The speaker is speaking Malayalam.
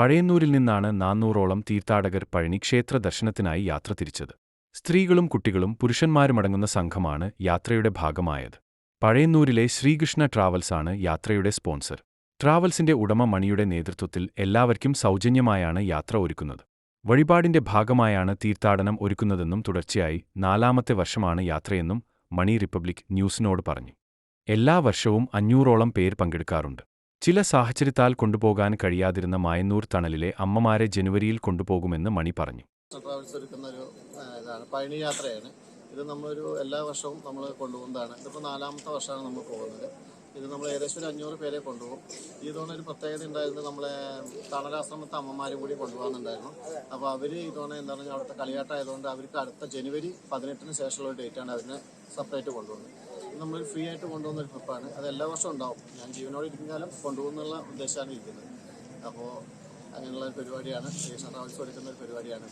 പഴയന്നൂരിൽ നിന്നാണ് നാന്നൂറോളം തീർത്ഥാടകർ പഴനി ക്ഷേത്ര ദർശനത്തിനായി യാത്ര തിരിച്ചത്. സ്ത്രീകളും കുട്ടികളും പുരുഷന്മാരുമടങ്ങുന്ന സംഘമാണ് യാത്രയുടെ ഭാഗമായത്. പഴയന്നൂരിലെ ശ്രീകൃഷ്ണ ട്രാവൽസാണ് യാത്രയുടെ സ്പോൺസർ. ട്രാവൽസിന്റെ ഉടമ മണിയുടെ നേതൃത്വത്തിൽ എല്ലാവർക്കും സൗജന്യമായാണ് യാത്ര ഒരുക്കുന്നത്. വഴിപാടിന്റെ ഭാഗമായാണ് തീർത്ഥാടനം ഒരുക്കുന്നതെന്നും തുടർച്ചയായി നാലാമത്തെ വർഷമാണ് യാത്രയെന്നും മണി റിപ്പബ്ലിക് ന്യൂസിനോട് പറഞ്ഞു. എല്ലാ വർഷവും അഞ്ഞൂറോളം പേർ പങ്കെടുക്കാറുണ്ട്. ചില സാഹചര്യത്താൽ കൊണ്ടുപോകാൻ കഴിയാതിരുന്ന മായന്നൂർ തണലിലെ അമ്മമാരെ ജനുവരിയിൽ കൊണ്ടുപോകുമെന്ന് മണി പറഞ്ഞു. ട്രാവൽസ് ഒരു യാത്രയാണ്. ഇത് നമ്മളൊരു എല്ലാ വർഷവും നമ്മൾ കൊണ്ടുപോകുന്നതാണ്. ഇതിപ്പോൾ നാലാമത്തെ വർഷമാണ് നമ്മൾ പോകുന്നത്. ഇത് നമ്മൾ ഏകദേശം ഒരു അഞ്ഞൂറ് പേരെ കൊണ്ടുപോകും. ഈ തവണ ഒരു പ്രത്യേകത ഉണ്ടായിരുന്നു നമ്മളെ തണലാശ്രമത്തെ അമ്മമാരും കൂടി കൊണ്ടുപോകുന്നുണ്ടായിരുന്നു അപ്പോൾ അവർ ഇതോണ എന്താ പറഞ്ഞാൽ അവിടുത്തെ കളിയാട്ടമായതുകൊണ്ട് അവർക്ക് അടുത്ത ജനുവരി പതിനെട്ടിന് ശേഷമുള്ള ഡേറ്റ് ഡേറ്റാണ് അതിനെ സെപ്പറേറ്റ് കൊണ്ടുപോകുന്നത്. നമ്മൾ ഫ്രീ ആയിട്ട് കൊണ്ടുപോകുന്ന ഒരു ട്രിപ്പാണ് അത് എല്ലാ വർഷവും ഉണ്ടാവും. ഞാൻ ജീവനോട് ഇരിക്കുന്നാലും കൊണ്ടുപോകുന്നുള്ള ഉദ്ദേശമാണ് ഇരിക്കുന്നത്. അപ്പോൾ അങ്ങനെയുള്ള ഒരു പരിപാടിയാണ്. ശ്രീകൃഷ്ണ ട്രാവൽസ് കൊടുക്കുന്ന ഒരു പരിപാടിയാണ്.